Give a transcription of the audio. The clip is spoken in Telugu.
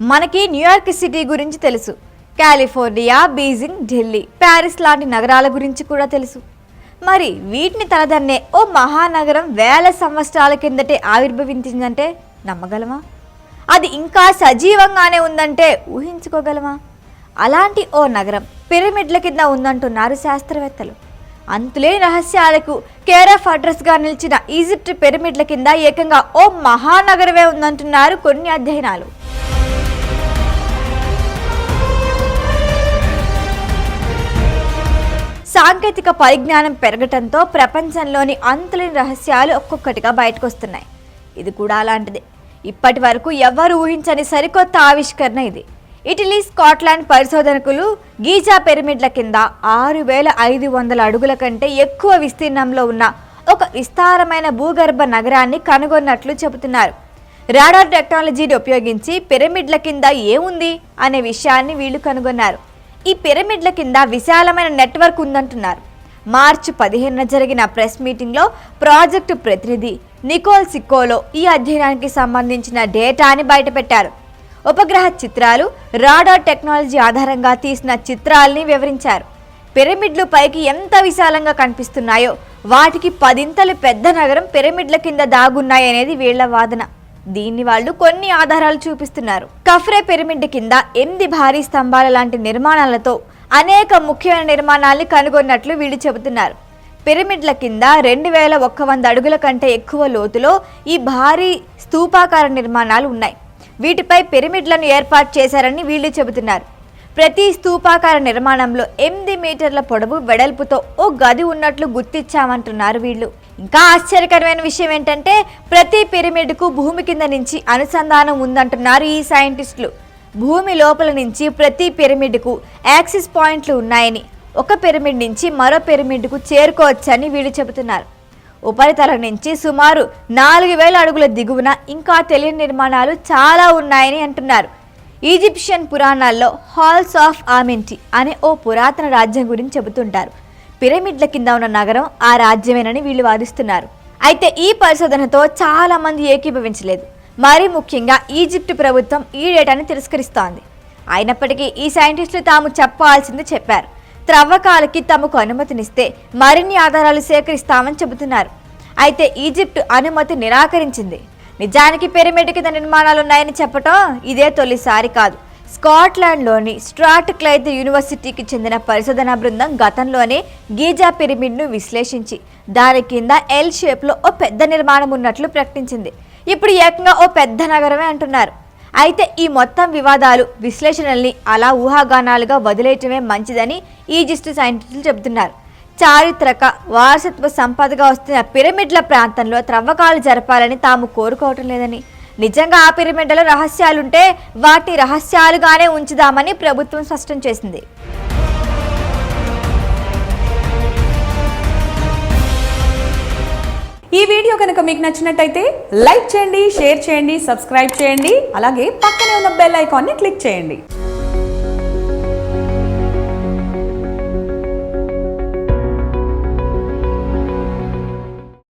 మనకి న్యూయార్క్ సిటీ గురించి తెలుసు. కాలిఫోర్నియా బీజింగ్ ఢిల్లీ ప్యారిస్ లాంటి నగరాల గురించి కూడా తెలుసు. మరి వీటిని తలదన్నే ఓ మహానగరం వేల సంవత్సరాల కిందటే ఆవిర్భవించిందంటే నమ్మగలమా? అది ఇంకా సజీవంగానే ఉందంటే ఊహించుకోగలమా? అలాంటి ఓ నగరం పిరమిడ్ల కింద ఉందంటున్నారు శాస్త్రవేత్తలు. అంతులేని రహస్యాలకు కేర్ ఆఫ్ అడ్రస్గా నిలిచిన ఈజిప్ట్ పిరమిడ్ల కింద ఏకంగా ఓ మహానగరమే ఉందంటున్నారు కొన్ని అధ్యయనాలు. సాంకేతిక పరిజ్ఞానం పెరగటంతో ప్రపంచంలోని అంతులేని రహస్యాలు ఒక్కొక్కటిగా బయటకు వస్తున్నాయి ఇది కూడా అలాంటిదే. ఇప్పటి వరకు ఎవ్వరు ఊహించని సరికొత్త ఆవిష్కరణ ఇది. ఇటలీ స్కాట్లాండ్ పరిశోధకులు గీజా పిరమిడ్ల కింద ఆరు వేల ఐదు వందల అడుగుల కంటే ఎక్కువ విస్తీర్ణంలో ఉన్న ఒక విస్తారమైన భూగర్భ నగరాన్ని కనుగొన్నట్లు చెబుతున్నారు. రాడార్ టెక్నాలజీని ఉపయోగించి పిరమిడ్ల కింద ఏముంది అనే విషయాన్ని వీళ్ళు కనుగొన్నారు. ఈ పిరమిడ్ల కింద విశాలమైన నెట్వర్క్ ఉందంటున్నారు. మార్చి పదిహేనున జరిగిన ప్రెస్ మీటింగ్లో ప్రాజెక్టు ప్రతినిధి నికోల్ సిక్కోలో ఈ అధ్యయనానికి సంబంధించిన డేటాని బయటపెట్టారు. ఉపగ్రహ చిత్రాలు రాడార్ టెక్నాలజీ ఆధారంగా తీసిన చిత్రాల్ని వివరించారు. పిరమిడ్లు పైకి ఎంత విశాలంగా కనిపిస్తున్నాయో వాటికి పదింతలు పెద్ద నగరం పిరమిడ్ల కింద దాగున్నాయనేది వీళ్ళ వాదన. దీన్ని వాళ్ళు కొన్ని ఆధారాలు చూపిస్తున్నారు. కఫ్రే పిరమిడ్ కింద ఎనిమిది భారీ స్తంభాల లాంటి నిర్మాణాలతో అనేక ముఖ్యమైన నిర్మాణాల్ని కనుగొన్నట్లు వీళ్ళు చెబుతున్నారు. పిరమిడ్ల కింద రెండు వేల ఒక్క వంద అడుగుల కంటే ఎక్కువ లోతులో ఈ భారీ స్తూపాకార నిర్మాణాలు ఉన్నాయి. వీటిపై పిరమిడ్లను ఏర్పాటు చేశారని వీళ్ళు చెబుతున్నారు. ప్రతి స్తూపాకార నిర్మాణంలో ఎనిమిది మీటర్ల పొడవు వెడల్పుతో ఓ గది ఉన్నట్లు గుర్తించామంటున్నారు వీళ్ళు. ఇంకా ఆశ్చర్యకరమైన విషయం ఏంటంటే ప్రతి పిరమిడ్కు భూమి కింద నుంచి అనుసంధానం ఉందంటున్నారు ఈ సైంటిస్టులు. భూమి లోపల నుంచి ప్రతి పిరమిడ్కు యాక్సిస్ పాయింట్లు ఉన్నాయని ఒక పిరమిడ్ నుంచి మరో పిరమిడ్కు చేరుకోవచ్చని వీళ్ళు చెబుతున్నారు. ఉపరితలం నుంచి సుమారు నాలుగు వేల అడుగుల దిగువన ఇంకా తెలియని నిర్మాణాలు చాలా ఉన్నాయని అంటున్నారు. ఈజిప్షియన్ పురాణాల్లో హాల్స్ ఆఫ్ ఆమెంటి అనే ఓ పురాతన రాజ్యం గురించి చెబుతుంటారు. పిరమిడ్ల కింద ఉన్న నగరం ఆ రాజ్యమేనని వీళ్ళు వాదిస్తున్నారు. అయితే ఈ పరిశోధనతో చాలా మంది ఏకీభవించలేదు. మరీ ముఖ్యంగా ఈజిప్ట్ ప్రభుత్వం ఈ డేటాని తిరస్కరిస్తోంది. అయినప్పటికీ ఈ సైంటిస్టులు తాము చెప్పాల్సింది చెప్పారు. త్రవ్వకాలకి తమకు అనుమతినిస్తే మరిన్ని ఆధారాలు సేకరిస్తామని చెబుతున్నారు. అయితే ఈజిప్ట్ అనుమతి నిరాకరించింది. నిజానికి పిరమిడ్ కింద నిర్మాణాలు ఉన్నాయని చెప్పటం ఇదే తొలిసారి కాదు. స్కాట్లాండ్లోని స్ట్రాట్ క్లైత్ యూనివర్సిటీకి చెందిన పరిశోధనా బృందం గతంలోనే గీజా పిరమిడ్ను విశ్లేషించి దాని కింద ఎల్ షేప్లో ఓ పెద్ద నిర్మాణం ఉన్నట్లు ప్రకటించింది. ఇప్పుడు ఏకంగా ఓ పెద్ద నగరమే అంటున్నారు. అయితే ఈ మొత్తం వివాదాలు విశ్లేషణల్ని అలా ఊహాగానాలుగా వదిలేయటమే మంచిదని ఈజిస్ట్ సైంటిస్టులు చెబుతున్నారు. చారిత్రక వారసత్వ సంపదగా వస్తున్న పిరమిడ్ల ప్రాంతంలో త్రవ్వకాలు జరపాలని తాము కోరుకోవటం లేదని నిజంగా ఆ పిరమిడ్లలో రహస్యాలుంటే వాటి రహస్యాలుగానే ఉంచుదామని ప్రభుత్వం స్పష్టం చేసింది. ఈ వీడియో కనుక మీకు నచ్చినట్టయితే లైక్ చేయండి షేర్ చేయండి సబ్స్క్రైబ్ చేయండి అలాగే పక్కనే ఉన్న బెల్ ఐకాన్ని క్లిక్ చేయండి.